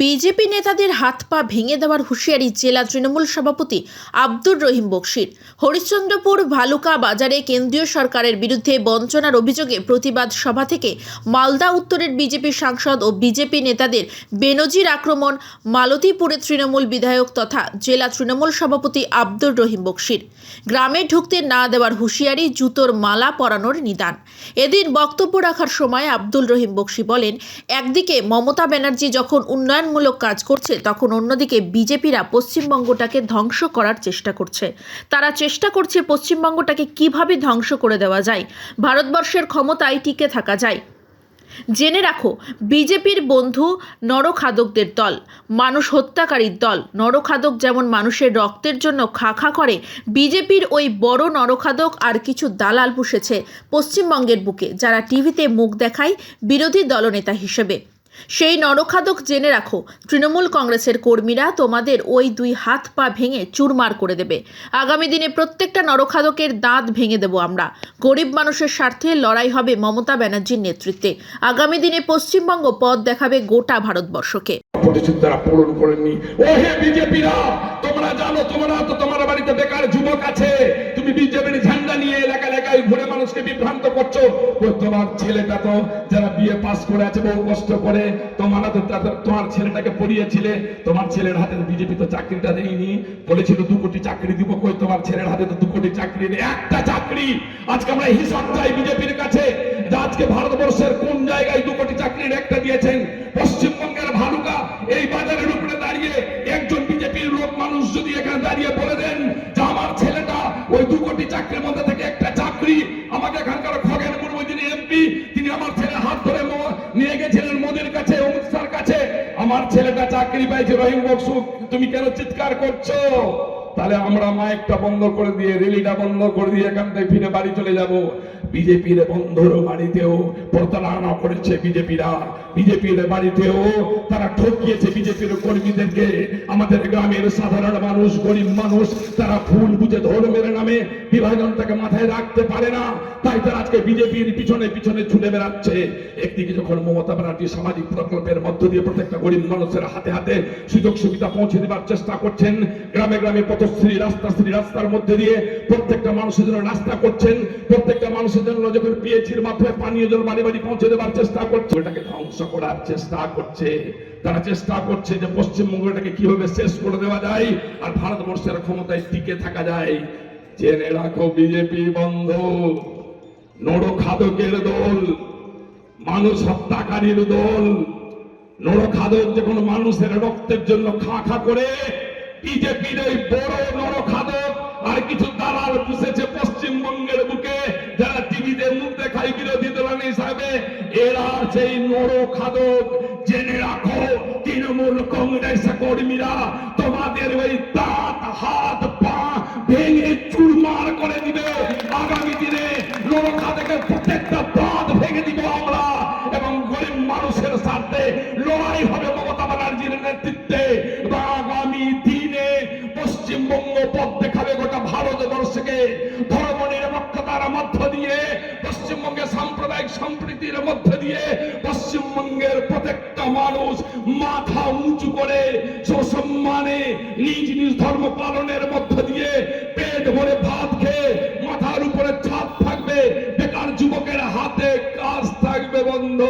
BJP নেতাদের হাত পা ভেঙে দেওয়ার হুঁশিয়ারি জেলা তৃণমূল সভাপতি আব্দুর রহিম বক্সির। হরিশ্চন্দ্রপুর ভালুকা বাজারে কেন্দ্রীয় সরকারের বিরুদ্ধে বঞ্চনার অভিযোগে প্রতিবাদ সভা থেকে মালদা উত্তরের বিজেপি সাংসদ ও বিজেপি নেতাদের বেনজির আক্রমণ মালতীপুরের তৃণমূল বিধায়ক তথা জেলা তৃণমূল সভাপতি আব্দুর রহিম বক্সির। গ্রামে ঢুকতে না দেওয়ার হুঁশিয়ারি জুতোর মালা পরানোর নিদান। এদিন বক্তব্য রাখার সময় আব্দুল রহিম বক্সি বলেন, একদিকে মমতা ব্যানার্জি যখন উন্নয়নমূলক কাজ করছে, তখন অন্যদিকে বিজেপিরা পশ্চিমবঙ্গটাকে ধ্বংস করার চেষ্টা করছে। তারা চেষ্টা করছে পশ্চিমবঙ্গটাকে কীভাবে ধ্বংস করে দেওয়া যায়, ভারতবর্ষের ক্ষমতায় টিকে থাকা যায়। জেনে রাখো, বিজেপির বন্ধু নরখাদকদের দল, মানুষ হত্যাকারীর দল। নরখাদক যেমন মানুষের রক্তের জন্য খা খা করে, বিজেপির ওই বড় নরখাদক আর কিছু দালাল পুষেছে পশ্চিমবঙ্গের বুকে, যারা টিভিতে মুখ দেখায় বিরোধী দলনেতা হিসেবে। সেই নরখাদক জেনে রাখো, তৃণমূল কংগ্রেসের কর্মীরা তোমাদের ওই দুই হাত পা ভেঙে চুরমার করে দেবে। আগামী দিনে প্রত্যেকটা নরখাদকের দাঁত ভেঙে দেব আমরা। গরিব মানুষের স্বার্থে লড়াই হবে মমতা ব্যানার্জির নেতৃত্বে। আগামী দিনে পশ্চিমবঙ্গ পথ দেখাবে গোটা ভারতবর্ষকে। তোমরা জানো, তোমরা তো তোমার বাড়িতে বেকার যুবক আছে। তুমি বিজেপির ঝান্ডা নিয়ে এলাকা এলাকায় ঘুরে মানুষকে বিভ্রান্ত করছ? তোমার ছেলেটা তো যারা বিয়ে পাস করে আছে বহু কষ্ট করে, তোমরা তো তোমার ছেলেটাকে পড়িয়েছিলে, তোমার ছেলের হাতে বিজেপি তো চাকরিটা দেয়নি, বলেছিল দু কোটি চাকরি দিব, কই তোমার ছেলের হাতে তো দু কোটি চাকরি নেই, একটা চাকরি! আজকে আমরা হিসাব চাই বিজেপির কাছে আজকে ভারতবর্ষের কোন জায়গায় দু কোটি চাকরির একটা দিয়েছেন? পশ্চিমবঙ্গের ভালুকা, এই বাজারের উপরে দাঁড়িয়ে একজন বিজেপির লোক মানুষ যদি এখানে দাঁড়িয়ে বলে দেন চাকরির মধ্যে থেকে একটা চাকরি, আমাকে এখানকার খগেন মুর্মু যিনি এমপি তিনি আমার ছেলে হাত ধরে নিয়ে গেছিলেন মোদির কাছে, অমিত কাছে। আমার ছেলেটা চাকরি পাইছে রহিম বক্সু, তুমি কেন চিৎকার করছ? তাহলে আমরা মাইকটা বন্ধ করে দিয়ে, রেলিটা বন্ধ করে দিয়ে এখান থেকে ফিরে বাড়ি চলে যাব। বিজেপির বন্ধুর বাড়িতেও প্রতারণা করেছে বিজেপিরা। বিজেপির বাড়িতেও তারা ঠকিয়েছে বিজেপির কর্মীদেরকে। আমাদের গ্রামের সাধারণ মানুষ, গরিব মানুষ, তারা ভুল বুঝে ধর্মের নামে বিভাজনটাকে মাথায় রাখতে পারে না। তাই তারা আজকে বিজেপির পিছনে পিছনে ছুটে বেড়াচ্ছে। একদিকে যখন মমতা ব্যানার্জি সামাজিক প্রকল্পের মধ্য দিয়ে প্রত্যেকটা গরিব মানুষের হাতে হাতে সুযোগ সুবিধা পৌঁছে দেবার চেষ্টা করছেন, গ্রামে গ্রামে পথশ্রী রাস্তাশ্রী রাস্তার মধ্যে দিয়ে প্রত্যেকটা মানুষের জন্য রাস্তা করছেন, প্রত্যেকটা মানুষের জন্য যখন পিএইচির মাধ্যমে পানীয় জল বাড়ি বাড়ি পৌঁছে দেওয়ার চেষ্টা করছে এটাকে ধ্বংস করার চেষ্টা করছে। তারা চেষ্টা করছে যে পশ্চিমবঙ্গটাকে কীভাবে শেষ করে দেওয়া যায় আর ভারতবর্ষের ক্ষমতায় টিকে থাকা যায়। জেনে রাখো বিজেপি বন্ধ নরখাদকের দল, মানুষ হত্যাকারীর দল। নরখাদক যখন মানুষের রক্তের জন্য খা খা করে বিজেপির ওই বড় নরখাদক আর কিছু দালাল পুষেছে পশ্চিমবঙ্গের বুকে। যারা টিভিতে মুখ দেখায় বিরোধী দল হিসাবে, এরা সেই নরখাদক জেনে রাখো, তৃণমূল কংগ্রেস কর্মীরা তোমাদের ওই দাঁত, হাত, পা ভেঙে চুরমার করে দিবে। আগামী দিনে নরখাদকের প্রত্যেকটা দাঁত ভেঙে দিব আমরা। এবং গরিব মানুষের স্বার্থে লড়াই হবে মমতা ব্যানার্জির নেতৃত্বে। মধ্য দিয়ে, পশ্চিমবঙ্গের সাম্প্রদায়িক সম্প্রীতির মধ্য দিয়ে, পশ্চিমবঙ্গের প্রত্যেকটা মানুষ মাথা উঁচু করে সসম্মানে নিজ নিজ ধর্ম পালনের মধ্য দিয়ে পেট ভরে ভাত খেয়ে মাথার উপরে ছাদ থাকবে। বেকার যুবকের হাতে কাজ থাকবে বন্ধ।